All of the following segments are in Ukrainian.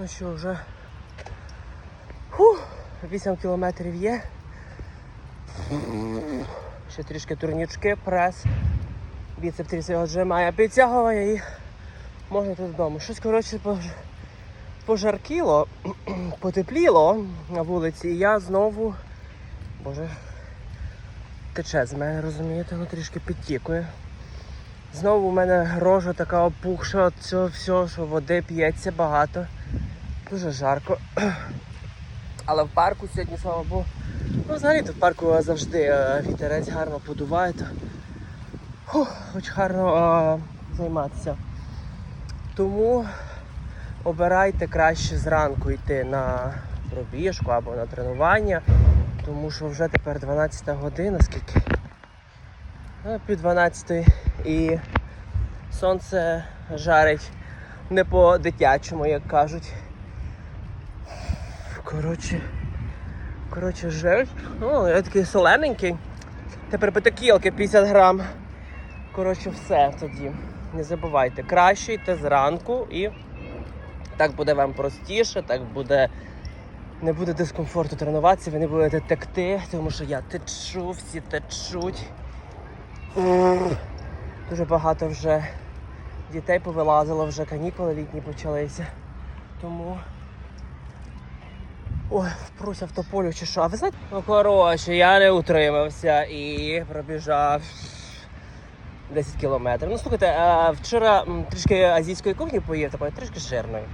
Ну що, вже Фух, 8 кілометрів є. Ще трішки турнічки, прес. Біцеп тріс його зжимає, підтягує і можна йти додому. Щось, коротше, пож- пожаркіло, потепліло на вулиці, і я знову. Боже, тече з мене, розумієте, ну трішки підтікує. Знову у мене рожа така опухша цього всього, що води п'ється багато. Дуже жарко. Але в парку сьогодні, слава Богу. Ну, взагалі то в парку завжди вітерець гарно подуває. То... Фух, хоч гарно е, займатися. Тому обирайте краще зранку йти на пробіжку або на тренування, тому що вже тепер 12 година, скільки? Ну, пів 12 і сонце жарить не по-дитячому, як кажуть. Коротше, коротше, жесть. Ну, я такий солененький. Тепер п'ятикілки 50 грам. Коротше, все тоді. Не забувайте, краще йти зранку і так буде вам простіше, так буде. Не буде дискомфорту тренуватися, ви не будете текти, тому що я течу, всі течуть. Дуже багато вже дітей повилазило, вже канікули літні почалися. Тому. Ой, впруся в тополю чи що. А ви знаєте? Ну коротше, я не утримався і пробіжав 10 кілометрів. Ну слухайте, вчора трішки азійської кухні поїв, такої трішки жирної.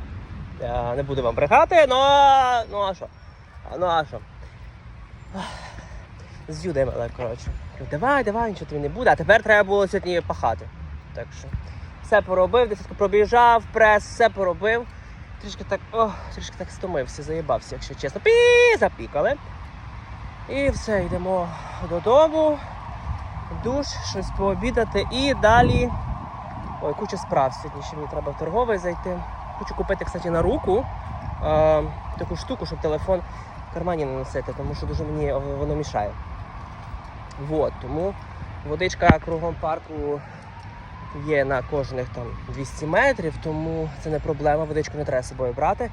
Не буду вам брехати, ну, ну а що? Ну а що? З юдем, але коротше. Давай, давай, нічого тобі не буде. А тепер треба було сьогодні пахати. Так що все поробив, десятку пробіжав, прес, все поробив. Трішки так, о, трішки так стомився, заїбався, якщо чесно. Пі, запікали. І все, йдемо додому, душ, щось пообідати і далі. Ой, куча справ сьогодні. Ще мені треба в торговий зайти. Хочу купити, кстати, на руку е, таку штуку, щоб телефон в кармані не носити, тому що дуже мені воно мішає. Вот, тому водичка кругом парку є на кожних там 200 метрів, тому це не проблема, водичку не треба з собою брати.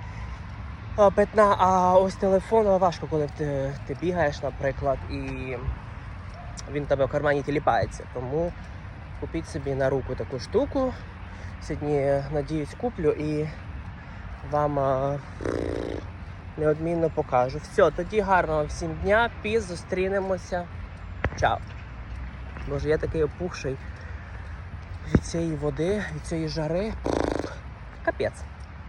Питна, а ось телефон важко, коли ти, ти бігаєш, наприклад, і він тебе в кармані тіліпається. Тому купіть собі на руку таку штуку. Сьогодні, надіюсь, куплю і вам а, неодмінно покажу. Все, тоді гарного всім дня, піз, зустрінемося. Чао. Боже, я такий опухший від цієї води, від цієї жари. Капець.